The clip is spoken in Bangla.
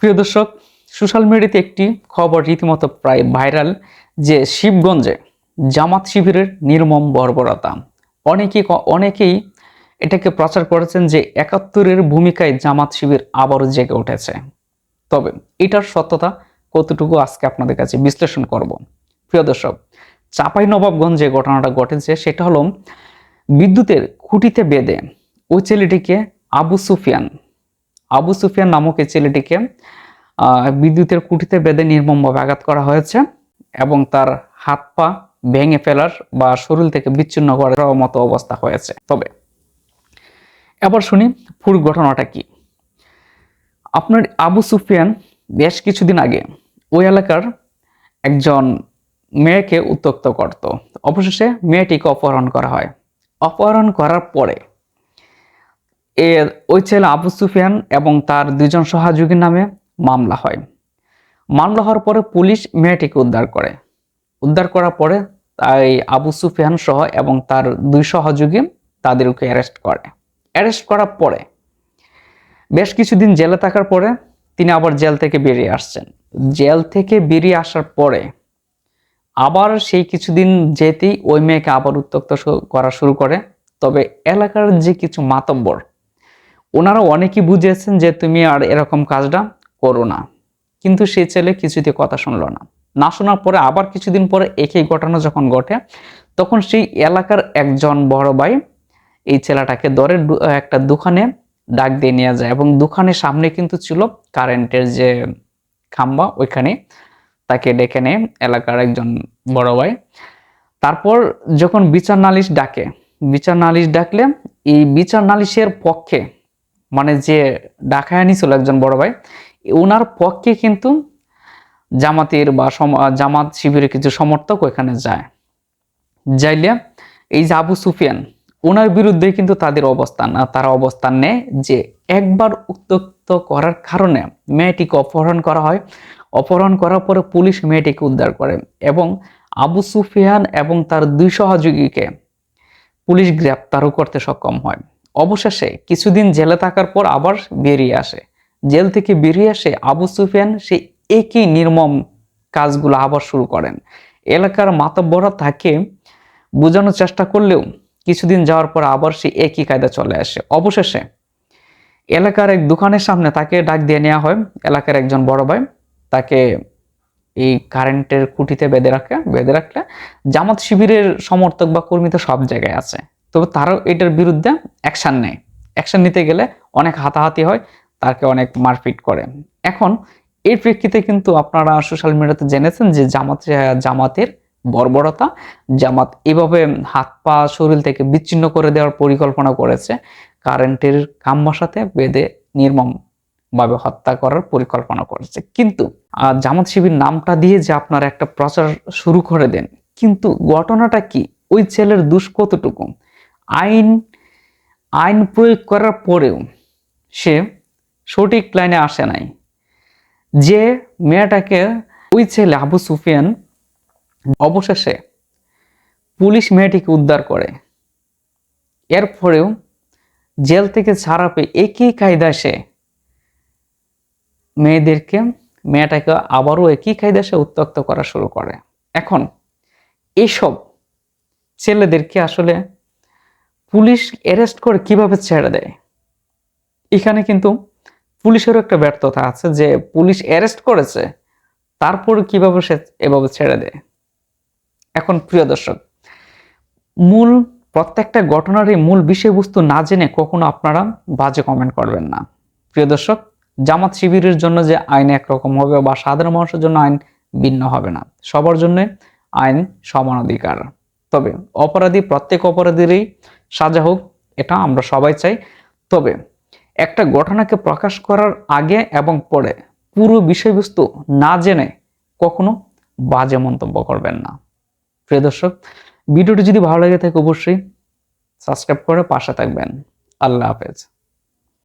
প্রিয় দর্শক, সোশ্যাল মিডিয়াতে একটি খবর রীতিমতো প্রায় ভাইরাল যে শিবগঞ্জে জামাত শিবিরের নির্মম বর্বরতা। অনেকেই অনেকেই এটাকে প্রচার করেছেন যে একাত্তরের ভূমিকায় জামাত শিবির আবারও জেগে উঠেছে। তবে এটার সত্যতা কতটুকু আজকে আপনাদের কাছে বিশ্লেষণ করব। প্রিয় দর্শক, চাপাই নবাবগঞ্জে ঘটনাটা ঘটেছে, সেটা হলো বিদ্যুতের খুঁটিতে বেঁধে ওই ছেলেটিকে আবু সুফিয়ান আবু সুফিয়ান নামক এই ছেলেটিকে বিদ্যুতের খুঁটিতে বেঁধে নির্মমভাবে আঘাত করা হয়েছে এবং তার হাত পা ভেঙে ফেলার বা শরীর থেকে বিচ্ছিন্ন করার মতো অবস্থা হয়েছে। তবে এবার শুনি পুরো ঘটনাটা কি। আপনার আবু সুফিয়ান বেশ কিছুদিন আগে ওই এলাকার একজন মেয়েকে উত্তক্ত করত। অবশেষে মেয়েটিকে অপহরণ করা হয়। অপহরণ করার পরে এ ওই ছেলে আবু সুফিয়ান এবং তার দুজন সহযোগীর নামে মামলা হয়। মামলা হওয়ার পরে পুলিশ মেয়েটিকে উদ্ধার করে। উদ্ধার করার পরে তাই আবু সুফিয়ান সহ এবং তার দুই সহযোগী তাদেরকে অ্যারেস্ট করে। অ্যারেস্ট করার পরে বেশ কিছুদিন জেলে থাকার পরে তিনি আবার জেল থেকে বেরিয়ে আসছেন। জেল থেকে বেরিয়ে আসার পরে আবার সেই কিছুদিন যেতেই ওই মেয়েকে আবার উত্তক্ত করা শুরু করে। তবে এলাকার যে কিছু মাতব্বর ওনারা অনেকেই বুঝিয়েছেন যে তুমি আর এরকম কাজটা করো না। কিন্তু সেই ছেলে কিছুতে কথা শুনলো না। না শোনার পরে আবার কিছুদিন পরে একই ঘটনা যখন ঘটে, তখন সেই এলাকার একজন বড় ভাই এই ছেলেটাকে ধরে একটা দোকানে ডাক দিয়ে নিয়ে যায় এবং দোকানের সামনে কিন্তু ছিল কারেন্টের যে খাম্বা, ওইখানে তাকে ডেকে নেয় এলাকার একজন বড় ভাই। তারপর যখন বিচার নালিশ ডাকে, বিচার নালিশ ডাকলে এই বিচার নালিশের পক্ষে মানে যে ডাকায় আনিছিল একজন বড় ভাই, ওনার পক্ষে কিন্তু জামাতের বা জামাত শিবিরের কিছু সমর্থক ওখানে যায়। যাইলে এই যে আবু সুফিয়ান, ওনার বিরুদ্ধে কিন্তু তাদের অবস্থান তারা অবস্থান নেয় যে একবার উত্তক্ত করার কারণে মেয়েটিকে অপহরণ করা হয়। অপহরণ করার পরে পুলিশ মেয়েটিকে উদ্ধার করে এবং আবু সুফিয়ান এবং তার দুই সহযোগীকে পুলিশ গ্রেপ্তারও করতে সক্ষম হয়। অবশেষে কিছুদিন জেলে থাকার পর আবার বেরিয়ে আসে। জেল থেকে বেরিয়ে আসে আবু সুফিয়ান সেই একই নির্মম কাজগুলো আবার শুরু করেন। এলাকার মাতব্বরা তাকে বোঝানোর চেষ্টা করলেও কিছুদিন যাওয়ার পর আবার সে একই কায়দা চলে আসে। অবশেষে এলাকার এক দোকানের সামনে তাকে ডাক দিয়ে নেওয়া হয়। এলাকার একজন বড় ভাই তাকে এই কারেন্টের খুঁটিতে বেঁধে রাখে, বেঁধে রাখলে জামাত শিবিরের সমর্থক বা কর্মী তো সব জায়গায় আছে। তবে তারাও এটার বিরুদ্ধে অ্যাকশন নেয়। অ্যাকশন নিতে গেলে অনেক হাতাহাতি হয় তাকে অনেক মারপিট করে। এখন, এর প্রেক্ষিতে কিন্তু আপনারা সোশ্যাল মিডিয়াতে জেনেছেন যে জামাত জামাতের বর্বরতা, জামাত এভাবে হাত পা, শরীর থেকে বিচ্ছিন্ন করে দেওয়ার পরিকল্পনা করেছে। কারেন্টের কাম সাথে বেঁধে নির্মম ভাবে হত্যা করার পরিকল্পনা করেছে। কিন্তু জামাত শিবির নামটা দিয়ে যে আপনারা একটা প্রচার শুরু করে দেন, কিন্তু ঘটনাটা কি? ওই ছেলের দুষ কতটুকু? আইন আইন প্রয়োগ করার পরেও সে সঠিক লাইনে আসে নাই। যে মেয়েটাকে ওই ছেলে আবু সুফিয়ান অবশেষে পুলিশ মেয়েটিকে উদ্ধার করে। এরপরেও জেল থেকে ছাড়া পেয়ে একই কায়দা সে মেয়েদেরকে, মেয়েটাকে আবারও একই কায়দা সে উত্তক্ত করা শুরু করে। এখন এসব ছেলেদেরকে আসলে পুলিশ অ্যারেস্ট করে কীভাবে ছেড়ে দেয়? এখানে কিন্তু পুলিশেরও একটা ব্যর্থতা আছে যে পুলিশ অ্যারেস্ট করেছে, তারপর কীভাবে সে এভাবে ছেড়ে দেয়? এখন প্রিয় দর্শক, মূল প্রত্যেকটা ঘটনারই মূল বিষয়বস্তু না জেনে কখনো আপনারা বাজে কমেন্ট করবেন না। প্রিয় দর্শক, জামাত শিবিরের জন্য যে আইন একরকম হবে বা সাধারণ মানুষের জন্য আইন ভিন্ন হবে না। সবার জন্য আইন সমান অধিকার। তবে অপরাধী প্রত্যেক অপরাধীরই সাজা হোক এটা আমরা সবাই চাই। তবে একটা ঘটনাকে প্রকাশ করার আগে এবং পরে পুরো বিষয়বস্তু না জেনে কখনো বাজে মন্তব্য করবেন না। প্রিয় দর্শক, ভিডিওটি যদি ভালো লাগে থাকে অবশ্যই সাবস্ক্রাইব করে পাশে থাকবেন। আল্লাহ হাফেজ।